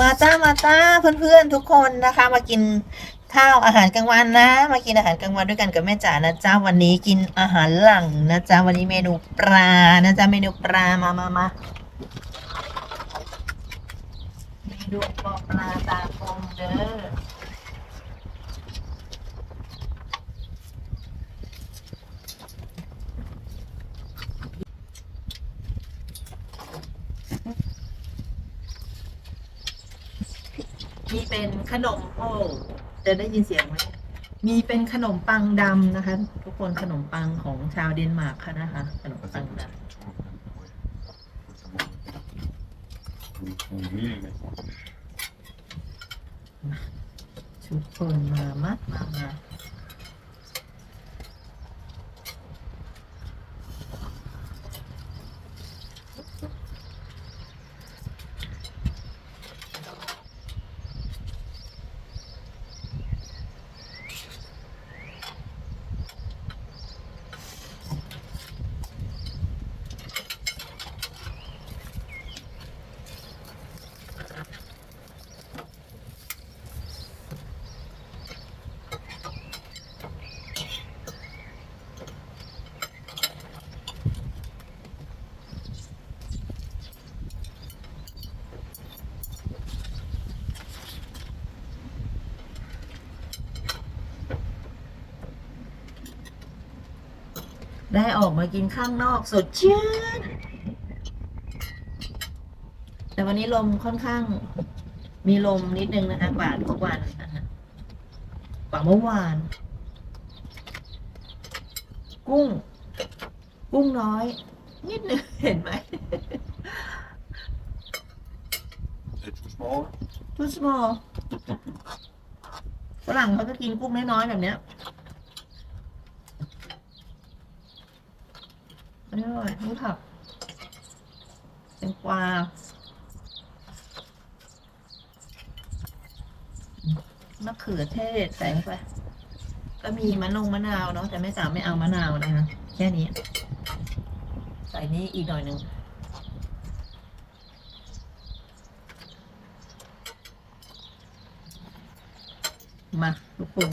มาจ้ามาจ้าเพื่อนๆทุกคนนะคะ มากินข้าวอาหารกลางวันนะ มากินอาหารกลางวันด้วยกันกับแม่จ๋านะจ้าวันนี้กินอาหารหลังนะจ้าวันนี้เมนูปลานะจ้าเมนูปลามามามาเมนูปลาปลาตาคมเด้อ ขนมโอ้จะได้ยินเสียงไหมมีเป็นขนมปังดำนะคะ ทุกคนขนมปังของชาวเดนมาร์กค่ะนะคะ ขนมปังดำทุกคนมามามามา ได้ออกมากินข้างนอกสดชื่น แต่วันนี้ลมค่อนข้าง มีลมนิดนึงนะคะกว่าทุกวันนะคะกว่าเมื่อวาน กุ้ง กุ้งน้อย นิดนึงเห็นไหมทุสมอลฝรั่งเขาจะกินกุ้งน้อยๆแบบเนี้ย อันนี้อร่อยนี่ผักแตงกวามะเขือเทศใส่ไป ก็มีมะนงมะนาวเนาะแต่ไม่สามไม่เอามะนาวนะคะแค่นี้ ใส่นี้อีกหน่อยหนึ่งมาทุกคน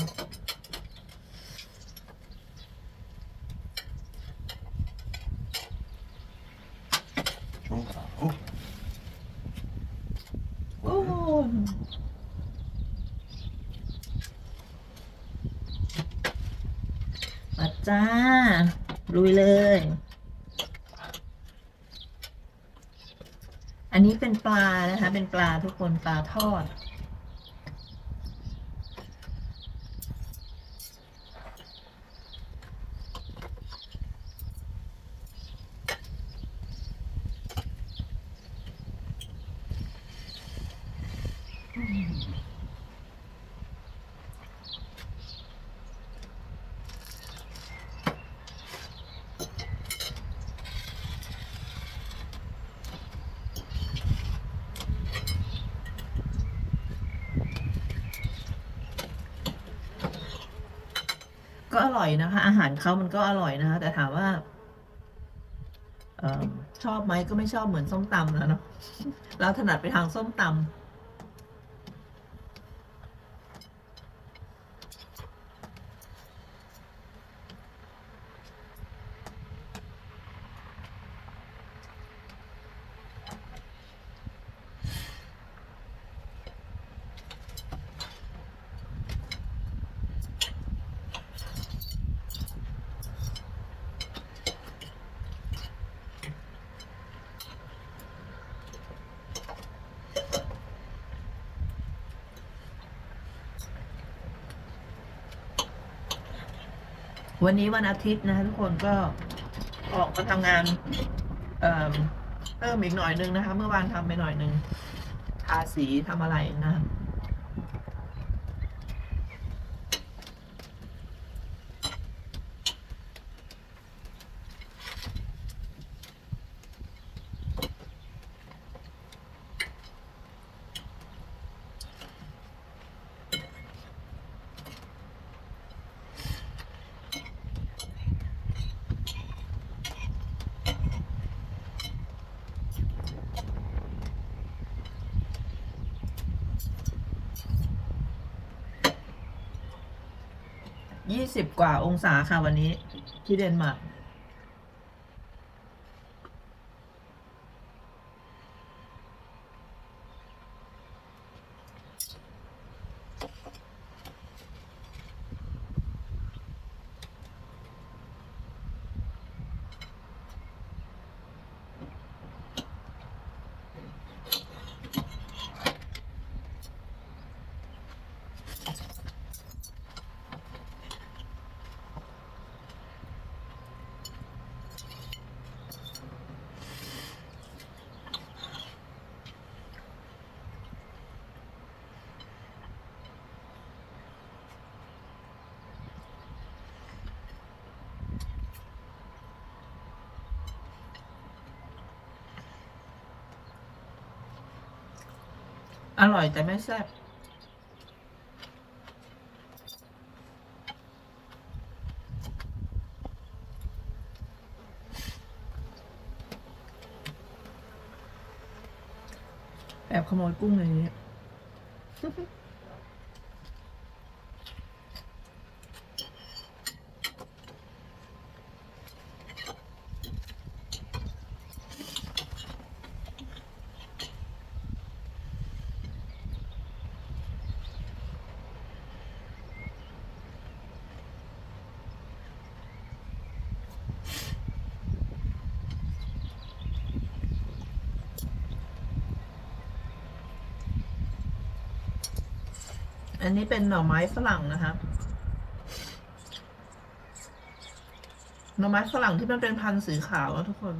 โอ้โหมา จ้า ลุยเลย อันนี้เป็นปลานะคะ เป็นปลาทุกคนปลาทอดก็ ร่อยนะคะ อาหารเขามันก็อร่อยนะคะ แต่ถามว่าออชอบไหมก็ไม่ชอบเหมือนส้มตำแล้วเนาะเราถนัดไปทางส้มตำ วันนี้วันอาทิตย์นะคะทุกคนก็ออกมาทำงานเออเพิ่มอีกหน่อยนึงนะคะ เมื่อวานทำไปหน่อยนึงทาสีทำอะไรนะ ยี่สิบกว่าองศาค่ะวันนี้ที่เดนมาร์ก อร่อยแต่ไม่แซ่บแอบขโมยกุ้งอย่างนี้ อันนี้เป็นหน่อไม้ฝรั่งนะคะ หน่อไม้ฝรั่งที่มันเป็นพันธุ์สีขาวนะทุกคน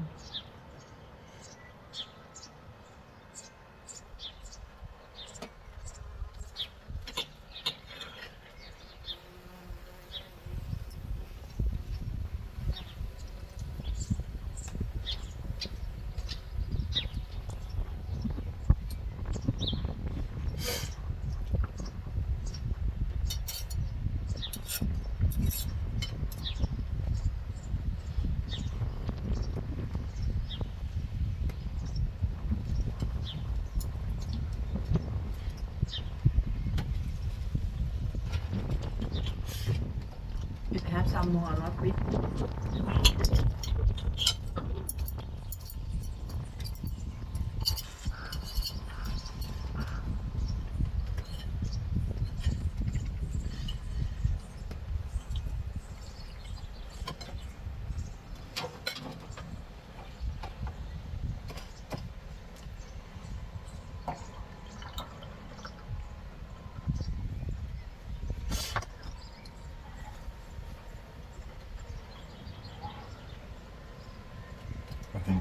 You have some more not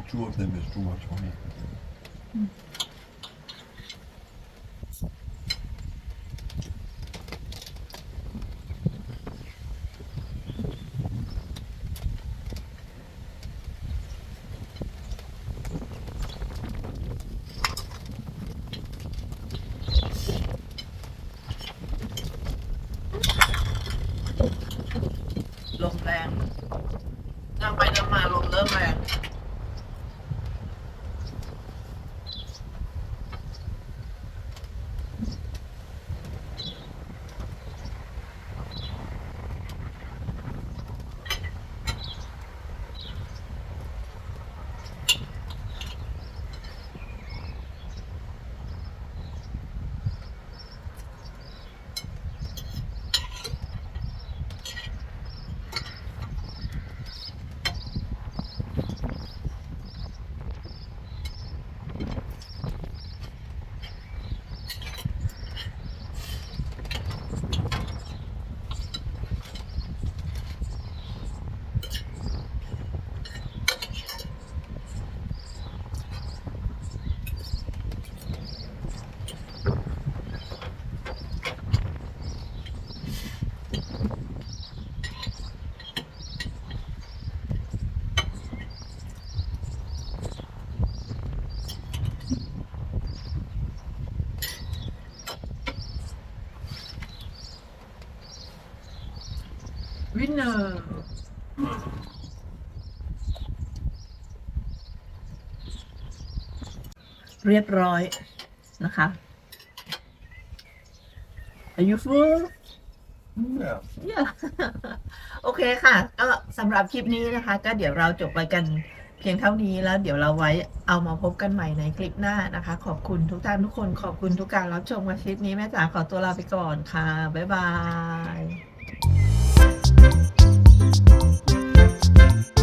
two of them is too much for me. ๆ hmm. วินเนอร์เรียบร้อยนะคะ Are you full Ja. โอเคค่ะ ก็สำหรับคลิปนี้นะคะ ก็เดี๋ยวเราจบไปกันเพียงเท่านี้แล้วเดี๋ยวเราไว้เอามาพบกันใหม่ในคลิปหน้านะคะ ขอบคุณทุกท่านทุกคนขอบคุณทุกการรับชมกับคลิปนี้แม่จ๋าขอตัวลาไปก่อนค่ะ บ๊ายบาย Thank you.